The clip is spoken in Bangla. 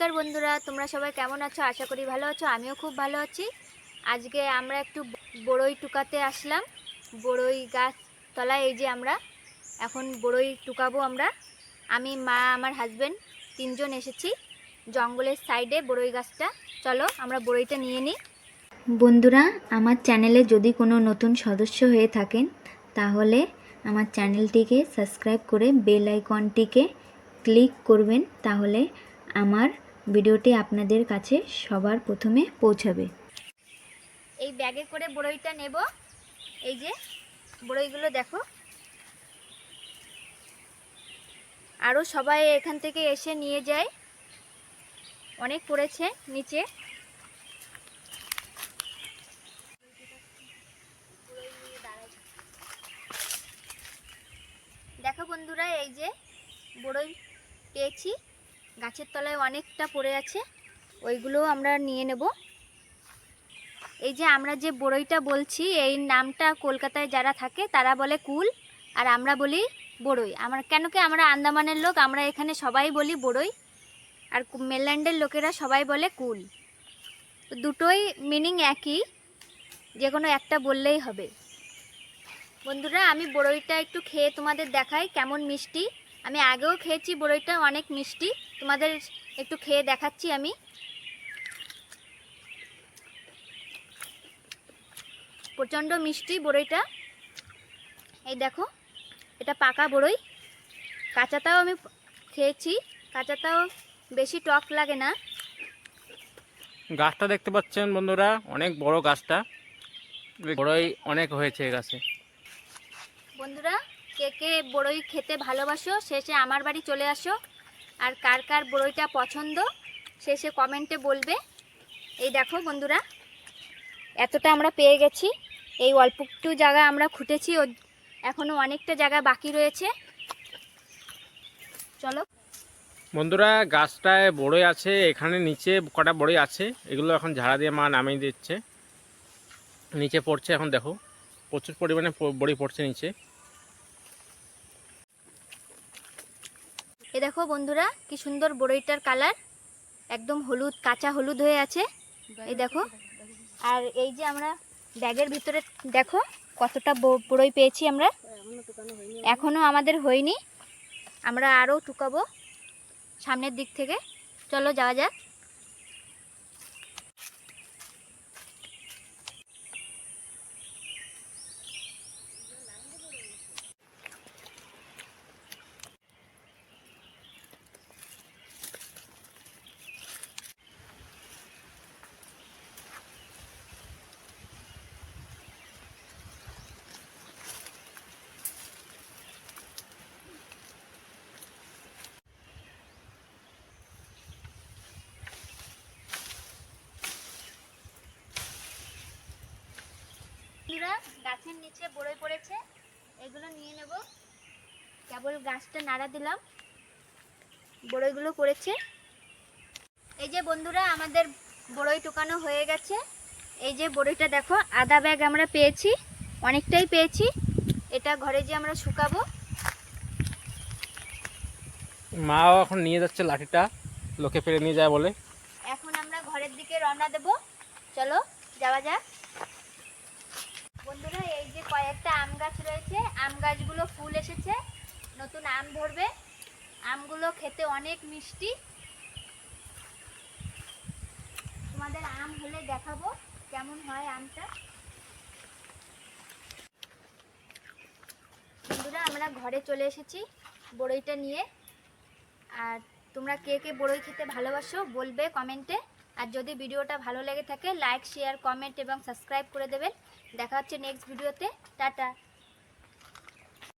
নমস্কার বন্ধুরা, তোমরা সবাই কেমন আছো? আশা করি ভালো আছো, আমিও খুব ভালো আছি। আজকে আমরা একটু বড়ই টুকাতে আসলাম। বড়ই গাছ তলায় এই যে আমরা, এখন বড়ই টুকাবো আমরা। আমি, মা, আমার হাজবেন্ড তিনজন এসেছি জঙ্গলের সাইডে বড়ই গাছটা। চলো আমরা বড়ইটা নিয়ে নিই। বন্ধুরা, আমার চ্যানেলে যদি কোনো নতুন সদস্য হয়ে থাকেন, তাহলে আমার চ্যানেলটিকে সাবস্ক্রাইব করে বেল আইকনটিকে ক্লিক করবেন। তাহলে আমার ভিডিওটি আপনাদের কাছে সবার প্রথমে পৌঁছাবে। এই ব্যাগে করে বড়ইটা নেব। এই যে, বড়ইগুলো দেখো। আরও সবাই এখান থেকে এসে নিয়ে যায়। অনেক পড়েছে নিচে। দেখো বন্ধুরা, এই যে বড়ই পেয়েছি। গাছের তলায় অনেকটা পড়ে আছে ওইগুলোও আমরা নিয়ে নেব। এই যে আমরা যে বড়ইটা বলছি, এই নামটা কলকাতায় যারা থাকে তারা বলে কুল, আর আমরা বলি বড়ই। আমরা কেন কি আমরা আন্দামানের লোক, আমরা এখানে সবাই বলি বড়ই, আর মেনল্যান্ডের লোকেরা সবাই বলে কুল। দুটোই মিনিং একই, যে কোনো একটা বললেই হবে। বন্ধুরা, আমি বড়ইটা একটু খেয়ে তোমাদের দেখাই কেমন মিষ্টি। আমি আগেও খেয়েছি বড়ইটা অনেক মিষ্টি। তোমাদের একটু খেয়ে দেখাচ্ছি আমি। প্রচণ্ড মিষ্টি বড়ইটা এই দেখো এটা পাকা বড়ই। কাঁচাটাও আমি খেয়েছি কাঁচাটাও বেশি টক লাগে না। গাছটা দেখতে পাচ্ছেন বন্ধুরা অনেক বড় গাছটা। বড়ই অনেক হয়েছে এই গাছে। বন্ধুরা কে কে বড়ই খেতে ভালোবাসো, শেষে আমার বাড়ি চলে আসো। আর কার কার বড়ইটা পছন্দ, শেষে কমেন্টে বলবে। এই দেখো বন্ধুরা, এতটা আমরা পেয়ে গেছি। এই অল্প একটু জায়গা আমরা খুঁটেছি, ও এখনও অনেকটা জায়গা বাকি রয়েছে। চলো। বন্ধুরা, গাছটায় বড়ই আছে, এখানে নিচে কটা বড়ই আছে, এগুলো এখন ঝাড়া দিয়ে মা নামিয়ে দিচ্ছে। নিচে পড়ছে এখন দেখো, প্রচুর পরিমাণে বড়ি পড়ছে নিচে। দেখো বন্ধুরা, কি সুন্দর বড়ইটার কালার। একদম হলুদ, কাঁচা হলুদ হয়ে আছে। এই দেখো। আর এই যে আমরা ব্যাগের ভিতরে, দেখো কতটা বড়ই পেয়েছি আমরা। এখনও আমাদের হয়নি। আমরা আরও টুকাবো সামনের দিক থেকে। চলো যাওয়া যাক। বন্ধুরা গাছের নিচে বড়ই পড়েছে। এগুলো নিয়ে নেব। কেবল গাছটা নাড়া দিলাম। বড়ইগুলো পড়েছে। এই যে বন্ধুরা আমাদের বড়ই টুকানো হয়ে গেছে। এই যে বড়ইটা দেখো আধা ব্যাগ আমরা পেয়েছি অনেকটাই পেয়েছি। এটা ঘরে যে আমরা শুকাবো। মাও এখন নিয়ে যাচ্ছে লাঠিটা লোকে ফেলে নিয়ে যায় বলে। এখন আমরা ঘরের দিকে রওনা দেব। চলো যাওয়া যাক। বন্ধুরা, এই যে কয়েকটা আম গাছ রয়েছে, আম গাছগুলো ফুল এসেছে, নতুন আম ধরবে। আমগুলো খেতে অনেক মিষ্টি। তোমাদের আম হলে দেখাবো কেমন হয় আমটা। বন্ধুরা, আমরা ঘরে চলে এসেছি বড়ইটা নিয়ে। আর তোমরা কে কে বড়ই খেতে ভালোবাসো বলবে কমেন্টে। আর যদি ভিডিওটা ভালো লেগে থাকে লাইক শেয়ার কমেন্ট এবং সাবস্ক্রাইব করে দেবেন। দেখা হচ্ছে নেক্সট ভিডিওতে। টাটা।